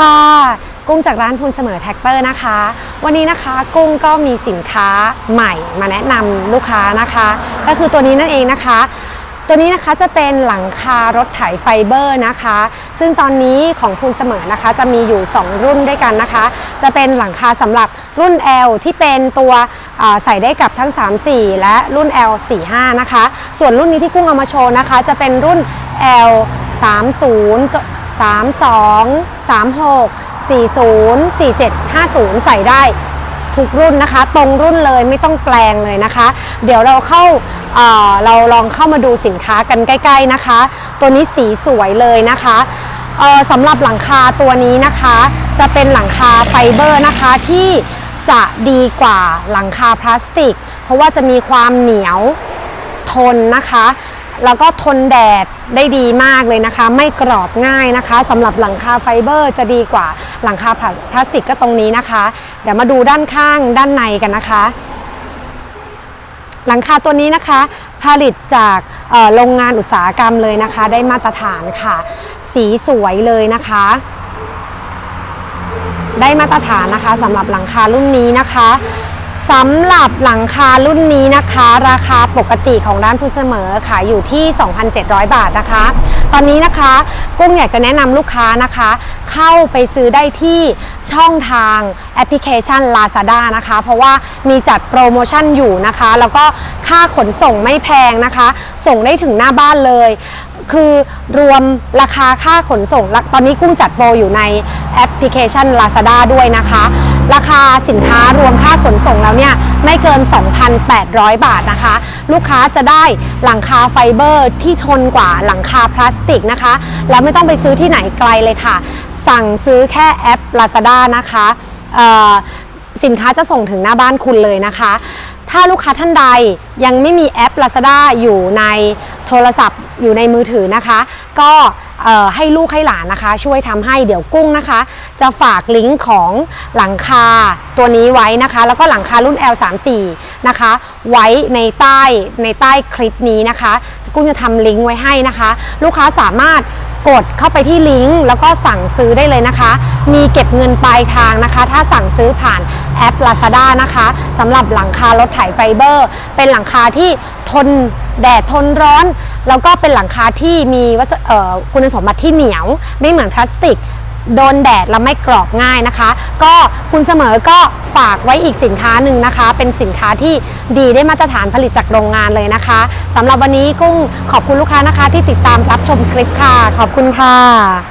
ค่ะ กุ้งจากร้านพูนเสมอแท็กเตอร์นะคะ วันนี้นะคะกุ้งก็มีสินค้าใหม่มาแนะนำลูกค้านะคะ ก็คือตัวนี้นั่นเองนะคะ ตัวนี้นะคะจะเป็นหลังคารถไถไฟเบอร์นะคะ ซึ่งตอนนี้ของพูนเสมอนะคะ จะมีอยู่ 2 รุ่นด้วยกันนะคะ จะเป็นหลังคาสำหรับรุ่น L ที่เป็นตัวใส่ได้กับทั้ง 3 4 และรุ่น L 4 5 นะคะ ส่วนรุ่นนี้ที่กุ้งเอามาโชว์นะคะ จะเป็นรุ่น L 30 32 36 40 47 50 ใส่ได้ทุกรุ่นนะคะ ตรงรุ่นเลยไม่ต้องแปลงเลยนะคะ เดี๋ยวเราเข้าเอ่อเราลองเข้ามาดูสินค้ากันใกล้ ๆนะคะ ตัวนี้สีสวยเลยนะคะสำหรับหลังคาตัวนี้นะคะ จะเป็นหลังคาไฟเบอร์นะคะที่จะดีกว่าหลังคาพลาสติก เพราะว่าจะมีความเหนียวทนนะคะ แล้วก็ทนแดดได้ดีมากเลยนะคะ ไม่กรอบง่ายนะคะสำหรับหลังคาไฟเบอร์จะดีกว่าหลังคาพลาสติกก็ตรงนี้นะคะ เดี๋ยวมาดูด้านข้างด้านในกันนะคะ หลังคาตัวนี้นะคะ ผลิตจากโรงงานอุตสาหกรรมเลยนะคะ ได้มาตรฐานค่ะ สีสวยเลยนะคะ ได้มาตรฐานนะคะสำหรับหลังคารุ่นนี้นะคะ สำหรับหลังคารุ่นนี้นะคะ ราคาปกติของร้านพูเสมอขายอยู่ที่ 2,700 บาทนะคะ ตอนนี้นะคะกุ้งอยากจะแนะนำลูกค้านะคะ เข้าไปซื้อได้ที่ช่องทางแอปพลิเคชัน Lazada นะคะ เพราะว่ามีจัดโปรโมชั่นอยู่นะคะ แล้วก็ค่าขนส่งไม่แพงนะคะ ส่งได้ถึงหน้าบ้านเลย คือรวมราคาค่าขนส่ง ตอนนี้กุ้งจัดโปรอยู่ในแอปพลิเคชัน Lazada ด้วยนะคะ ราคาสินค้ารวมค่าขนส่งแล้วเนี่ยไม่เกิน 2,800 บาทนะคะ ลูกค้าจะได้หลังคาไฟเบอร์ที่ทนกว่าหลังคาพลาสติกนะคะ แล้วไม่ต้องไปซื้อที่ไหนไกลเลยค่ะ สั่งซื้อแค่แอป Lazada นะคะสินค้าจะส่งถึงหน้าบ้านคุณเลยนะคะ ถ้าลูกค้าท่านใดยังไม่มีแอป Lazada อยู่ในโทรศัพท์อยู่ในมือถือนะคะ ก็ให้ลูกให้หลานนะคะ ช่วยทำให้เดี๋ยวกุ้งนะคะ จะฝากลิงก์ของหลังคาตัวนี้ไว้นะคะ แล้วก็หลังคารุ่น L34 นะคะ ไว้ในใต้ในใต้คลิปนี้นะคะ กุ้งจะทำลิงก์ไว้ให้นะคะ ลูกค้าสามารถ กดเข้าไปที่ลิงก์แล้วก็สั่งซื้อได้เลยนะคะ มีเก็บเงินปลายทางนะคะ ถ้าสั่งซื้อผ่านแอป Lazada นะคะสำหรับหลังคารถไถไฟเบอร์ เป็นหลังคาที่ทนแดดทนร้อน แล้วก็เป็นหลังคาที่มีวัสเอ่อคุณสมบัติที่เหนียว ไม่เหมือนพลาสติก โดนแดดแล้วไม่กรอบง่ายนะคะ ก็คุณเสมอก็ฝากไว้อีกสินค้าหนึ่งนะคะ เป็นสินค้าที่ดีได้มาตรฐานผลิตจากโรงงานเลยนะคะสำหรับวันนี้กุ้งขอบคุณลูกค้านะคะ ที่ติดตามรับชมคลิปค่ะ ขอบคุณค่ะ